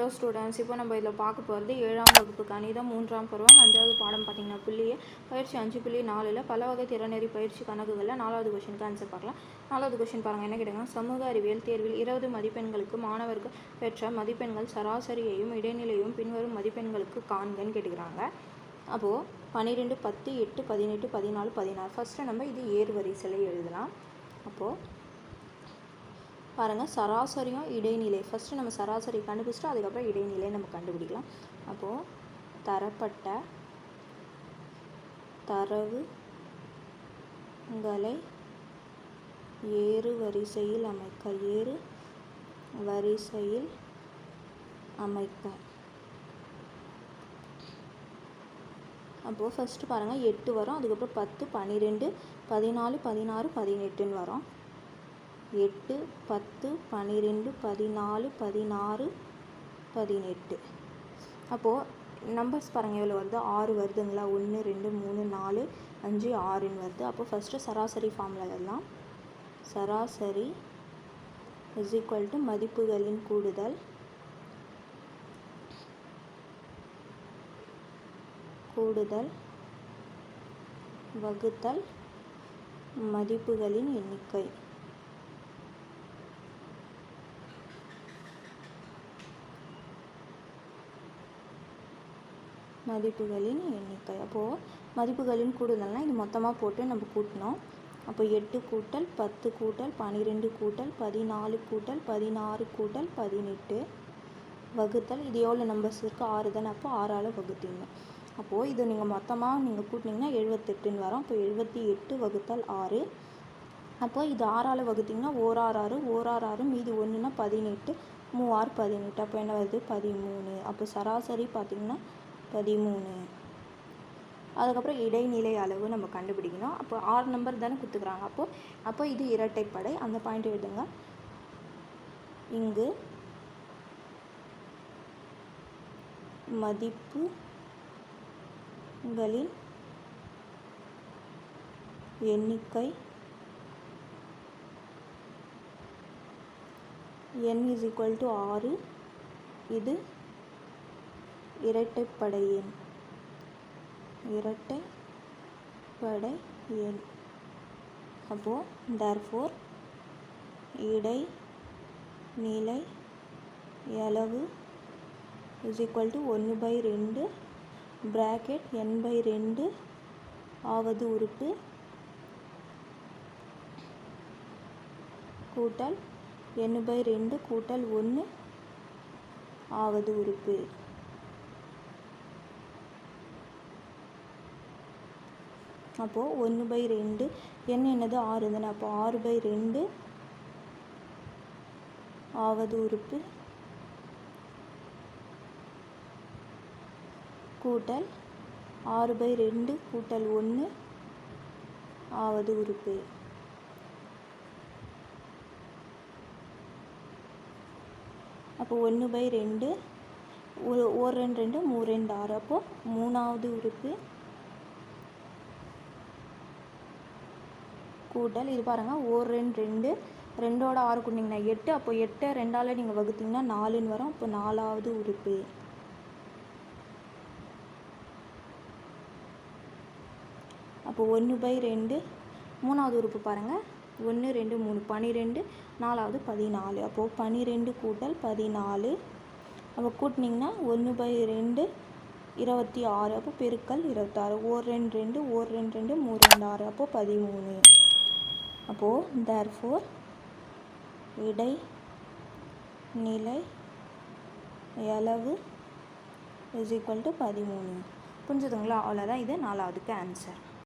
Hello students இப்போ நம்ம இதில் பார்க்க போகிறது ஏழாம் வகுப்பு கணிதம் மூன்றாம் பருவம் அஞ்சாவது பாடம் பார்த்தீங்கன்னா புள்ளியே பயிற்சி அஞ்சு புள்ளி நாலில் பல வகை திறநெறி பயிற்சி கணக்குகளில் நாலாவது கொஷனுக்கு ஆன்சர் பார்க்கலாம். நாலாவது கொஷின் பாருங்கள் என்ன கேட்டாங்க சமூக அறிவியல் தேர்வில் இருபது மதிப்பெண்களுக்கு மாணவர்கள் பெற்ற மதிப்பெண்கள் சராசரியையும் இடைநிலையும் பின்வரும் மதிப்பெண்களுக்கு காண்கன்னு கேட்டுக்கிறாங்க அப்போது பன்னிரெண்டு பத்து எட்டு பதினெட்டு பதினாலு பதினாறு. ஃபஸ்ட்டு நம்ம இது ஏறு வரிசையில் எழுதலாம். அப்போது பாருங்கள் சராசரியும் இடைநிலை. ஃபஸ்ட்டு நம்ம சராசரி கண்டுபிடிச்சிட்டு அதுக்கப்புறம் இடைநிலை நம்ம கண்டுபிடிக்கலாம். அப்போது தரப்பட்ட தரவுகளை ஏறு வரிசையில் அமைக்க ஏறு வரிசையில் அமைக்க. அப்போது ஃபஸ்ட்டு பாருங்கள் எட்டு வரும். அதுக்கப்புறம் பத்து பன்னிரெண்டு பதினாலு பதினாறு பதினெட்டுன்னு வரும். எட்டு பத்து பன்னிரெண்டு பதினாலு பதினாறு பதினெட்டு. அப்போது நம்பர்ஸ் பாருங்கள் எவ்வளோ வருது? ஆறு வருதுங்களா? ஒன்று ரெண்டு மூணு நாலு அஞ்சு ஆறுன்னு வருது. அப்போது ஃபஸ்ட்டு சராசரி ஃபார்மில் எழுதலாம் சராசரி இஸ் ஈக்குவல் டு மதிப்புகளின் கூடுதல். கூடுதல். வகுத்தல். மதிப்புகளின் எண்ணிக்கை. மதிப்புகளின் எண்ணிக்கை. அப்போது மதிப்புகளின் கூடுதல்னால் இது மொத்தமாக போட்டு நம்ம கூட்டணும். அப்போ எட்டு கூட்டல் பத்து கூட்டல் பன்னிரெண்டு கூட்டல் பதினாலு கூட்டல் பதினாறு கூட்டல் பதினெட்டு வகுத்தல் இது எவ்வளோ நம்பர்ஸ் இருக்குது ஆறு தானே. அப்போ ஆறால் வகுத்தீங்க. அப்போது இது நீங்கள் மொத்தமாக நீங்கள் கூட்டினீங்கன்னா எழுபத்தெட்டுன்னு வரும். அப்போ எழுபத்தி எட்டு வகுத்தல் ஆறு. அப்போ இது ஆறால் வகுத்திங்கன்னா ஓராறு ஆறு ஓராறு ஆறு மீதி ஒன்றுனா பதினெட்டு மூவாறு பதினெட்டு. அப்போ என்ன வருது? பதிமூணு. அப்போ சராசரி பார்த்திங்கன்னா பதிமூணு. அதுக்கப்புறம் இடைநிலை அளவு நம்ம கண்டுபிடிக்கணும். அப்போ ஆறு நம்பர் தானே கொடுத்துக்கிறாங்க அப்போது அப்போ இது இரட்டைப்படை அந்த பாயிண்ட் எழுதுங்க இங்கு மதிப்புகளின் எண்ணிக்கை என் இஸ் ஈக்குவல் டு ஆறு. இது இரட்டைப்படை எண் இரட்டைப்படை எண் அப்போது தர்ஃபோர் இடை நிலை அளவு இஸ் ஈக்குவல் டு ஒன்று பை ரெண்டு ப்ராக்கெட் என் பை ரெண்டு ஆவது உறுப்பு கூட்டல் என் பை ரெண்டு கூட்டல் ஒன்று ஆவது உறுப்பு. அப்போது ஒன்று பை ரெண்டு. N என்னது? ஆறு தானே. அப்போ ஆறு பை ரெண்டு ஆவது உறுப்பு கூட்டல் ஆறு பை ரெண்டு கூட்டல் ஒன்று ஆவது உறுப்பு. அப்போ ஒன்று பை ரெண்டு ஒரு ஒரு ரெண்டு ரெண்டு மூணு ரெண்டு ஆறு. அப்போது மூணாவது உறுப்பு கூட்டல் இது பாருங்கள் ஒரு ரெண்டு ரெண்டு. ரெண்டோட ஆறு கூட்டிங்கன்னா எட்டு. அப்போ எட்டை ரெண்டால் நீங்கள் வகுத்தீங்கன்னா நாலுன்னு வரும். அப்போ நாலாவது உறுப்பு. அப்போ ஒன்று பை ரெண்டு. மூணாவது உறுப்பு பாருங்கள் ஒன்று ரெண்டு மூணு. பன்னிரெண்டு நாலாவது பதினாலு. அப்போது பன்னிரெண்டு கூட்டல் பதினாலு. அப்போ கூட்டினிங்கன்னா ஒன்று பை ரெண்டு இருபத்தி ஆறு. அப்போ பெருக்கல் இருபத்தாறு. ஓர் ரெண்டு ரெண்டு. ஓர் ரெண்டு ரெண்டு. மூணு ரெண்டு ஆறு. அப்போது பதிமூணு. அப்போது தேர்ஃபோர் இடை நிலை அளவு இஸ் ஈக்குவல் டு பதிமூணு. புரிஞ்சுதுங்களா? அவ்வளோதான் இது நாலாவதுக்கு ஆன்சர்